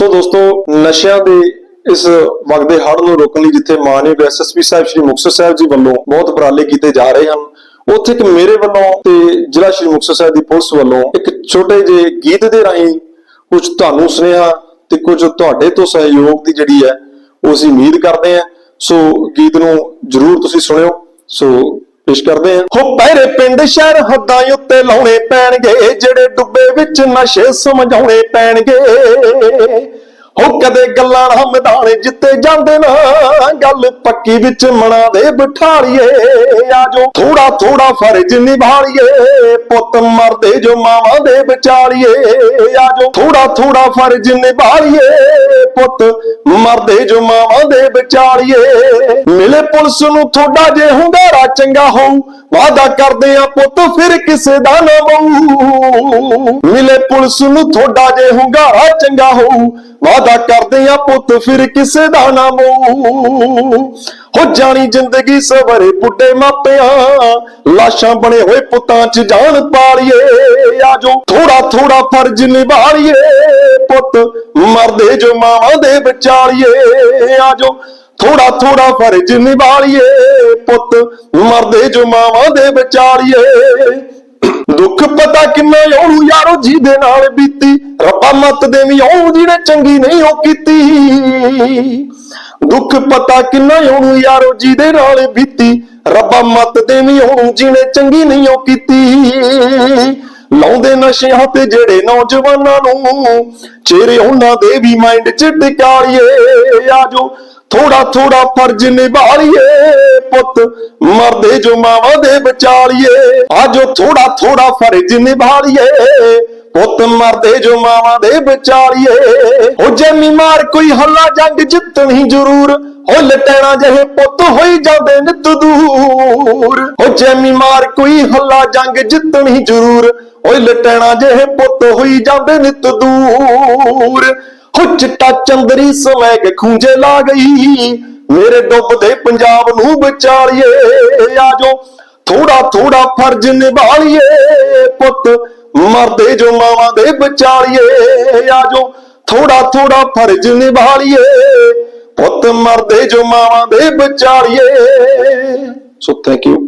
ਸੋ ਦੋਸਤੋ, ਨਸ਼ਿਆਂ ਦੇ ਇਸ ਵਗਦੇ ਹੜ ਨੂੰ ਰੋਕਣ ਲਈ ਜਿੱਥੇ ਮਾਨਯੋਗ ਐਸਐਸਪੀ ਸਾਹਿਬ ਸ਼੍ਰੀ ਮੁਕਤਸਰ ਸਾਹਿਬ ਜੀ ਵੱਲੋਂ ਬਹੁਤ ਉਪਰਾਲੇ ਕੀਤੇ ਜਾ ਰਹੇ ਹਨ, ਉੱਥੇ ਇੱਕ ਮੇਰੇ ਵੱਲੋਂ ਤੇ ਜ਼ਿਲ੍ਹਾ ਸ਼੍ਰੀ ਮੁਕਤਸਰ ਸਾਹਿਬ ਦੀ ਪੁਲਿਸ ਵੱਲੋਂ ਇੱਕ ਛੋਟੇ ਜਿਹੇ ਗੀਤ ਦੇ ਰਾਹੀਂ ਕੁਝ ਤੁਹਾਨੂੰ ਸੁਨੇਹਾ ਤੇ ਕੁਝ ਤੁਹਾਡੇ ਤੋਂ ਸਹਿਯੋਗ ਦੀ ਜਿਹੜੀ ਹੈ, ਉਹ ਅਸੀਂ ਉਮੀਦ ਕਰਦੇ ਹਾਂ। ਸੋ ਗੀਤ ਨੂੰ ਜਰੂਰ ਤੁਸੀਂ ਸੁਣਿਓ। ਸੋ ਪੇਸ਼ ਕਰਦੇ ਹਾਂ। ਹੋ ਪਹਿਰੇ ਪਿੰਡ ਸ਼ਹਿਰ ਹੱਦਾਂ ਉੱਤੇ ਲਾਉਣੇ ਪੈਣਗੇ, ਜਿਹੜੇ ਡੁੱਬੇ ਵਿੱਚ ਨਸ਼ੇ ਸਮਝਾਉਣੇ ਪੈਣਗੇ। ਕਦੇ ਗੱਲਾਂ ਨਾ ਮੈਦਾਨ ਜਿੱਤੇ ਜਾਂਦੇ ਨਾ, ਗੱਲ ਪੱਕੀ ਵਿੱਚ ਮਨਾ ਦੇ ਬਿਠਾਲੀਏ। ਆਜੋ ਥੋੜਾ ਥੋੜਾ ਫਰਜ਼ ਨਿਭਾਲੀਏ, ਪੁੱਤ ਮਰਦੇ ਜੋ ਮਾਵਾਂ ਦੇ ਵਿਚਾਲੀਏ। ਆਜੋ ਥੋੜਾ ਥੋੜਾ ਫਰਜ਼ ਨਿਭਾਲੀਏ ਪੁੱਤ ਮਰਦੇ ਜੋ ਮਾਵਾਂ ਦੇ ਵਿਚਾਲੀਏ ਮਿਲੇ ਪੁਲਿਸ ਨੂੰ ਥੋੜਾ ਜੇ ਹੁੰਗਾਰਾ ਚੰਗਾ ਹੋਊ ਵਾਦਾ ਕਰਦੇ ਆ ਪੁੱਤ ਫਿਰ ਕਿਸੇ ਦਾ ਨਾ ਬਹੂ ਮਿਲੇ ਪੁਲਿਸ ਨੂੰ ਥੋੜਾ ਜੇ ਹੁੰਗਾਰਾ ਚੰਗਾ ਹੋਊ ਵਾਦਾ ਕਰਦੇ ਆ ਪੁੱਤ ਫਿਰ ਕਿਸੇ ਦਾ ਨਾ ਬਹੂ ਹੋ ਜਾਣੀ ਜ਼ਿੰਦਗੀ ਸਵਰੇ ਪੁੱਡੇ ਮਾਪਿਆਂ, ਲਾਸ਼ਾਂ ਬਣੇ ਹੋਏ ਪੁੱਤਾਂ 'ਚ ਜਾਨ ਪਾਲੀਏ। ਆਜੋ ਥੋੜਾ ਥੋੜਾ ਫਰਜ਼ ਨਿਭਾਲੀਏ ਪੁੱਤ ਮਰਦੇ ਜੋ ਮਾਵਾਂ ਦੇ ਵਿਚਾਲੀਏ ਆਜੋ ਥੋੜਾ ਥੋੜਾ ਫਰਜ਼ ਨਿਭਾਲੀਏ। ਪੁੱਤ ਮਰਦੇ ਜੋ ਮਾਵਾਂ ਦੇ ਵਿਚਾਲੀਏ ਦੁੱਖ ਪਤਾ ਕਿੰਨਾ ਉਹਨੂੰ ਯਾਰੋ ਜਿਹਦੇ ਨਾਲ ਬੀਤੀ। ਰੱਬਾ ਮਤ ਦੇਵੀ ਉਹ ਜਿਹਨੇ ਚੰਗੀ ਨਹੀਂ ਉਹ ਕੀਤੀ। ਦੁੱਖ ਪਤਾ ਕਿੰਨਾ ਉਹਨੂੰ ਯਾਰੋ ਜਿਹਦੇ ਨਾਲ ਬੀਤੀ। ਰੱਬਾ ਮਤ ਦੇਵੀਂ ਉਹਨੂੰ ਜਿਹਨੇ ਚੰਗੀ ਨਹੀਂ ਉਹ ਕੀਤੀ। ਲਾਉਂਦੇ ਨਸ਼ਿਆਂ ਤੇ ਜਿਹੜੇ ਨੌਜਵਾਨਾਂ ਨੂੰ ਚਿਹਰੇ ਉਹਨਾਂ ਦੇ ਵੀ ਮਾਈਂਡ 'ਚ ਟਿਕਾਲੀਏ ਆਜੋ ਥੋੜਾ ਥੋੜਾ ਫਰਜ਼ ਨਿਭਾਲੀਏ ਪੁੱਤ ਮਰਦੇ ਜੋ ਮਾਵਾਂ ਦੇ ਵਿਚਾਲੀਏ ਆਜੋ ਥੋੜਾ ਥੋੜਾ ਫਰਜ਼ ਨਿਭਾਲੀਏ ਪੁੱਤ ਮਰਦੇ ਜੋ ਮਾਵਾਂ ਦੇ ਵਿਚਾਲੀਏ ਹੋ ਜੈਮੀ ਮਾਰ ਕੋਈ ਹੱਲਾ, ਜੰਗ ਜਿੱਤਣੀ ਜ਼ਰੂਰ। ਉਹ ਲਟੈਣਾ ਜਿਹੇ ਪੁੱਤ ਹੋਈ ਜਾਂਦੇ ਨਿਤ ਦੂਰ ਹੋ ਜੈਮੀ ਮਾਰ ਕੋਈ ਹੱਲਾ ਜੰਗ ਜਿੱਤਣੀ ਜ਼ਰੂਰ। ਓਏ ਲਟੈਣਾ ਜਿਹੇ ਪੁੱਤ ਹੋਈ ਜਾਂਦੇ ਨਿਤ ਦੂਰ ਹੋ ਚਿੱਟਾ ਚੰਦਰੀ ਸਮੈਗ ਖੂੰਜੇ ਲਾ ਗਈ। ਮੇਰੇ ਡੁੱਬਦੇ ਪੰਜਾਬ ਨੂੰ ਵਿਚਾਲੀਏ। ਆਜੋ ਥੋੜਾ ਥੋੜਾ ਫਰਜ਼ ਨਿਭਾਲੀਏ ਪੁੱਤ। ਮਰਦੇ ਜੋ ਮਾਵਾਂ ਦੇ ਵਿਚਾਲੀਏ। ਆਜੋ ਥੋੜਾ ਥੋੜਾ ਫਰਜ਼ ਨਿਭਾਲੀਏ। ਪੁੱਤ ਮਰਦੇ ਜੋ ਮਾਵਾਂ ਦੇ ਵਿਚਾਲੀਏ ਸੋ ਥੈਂਕ ਯੂ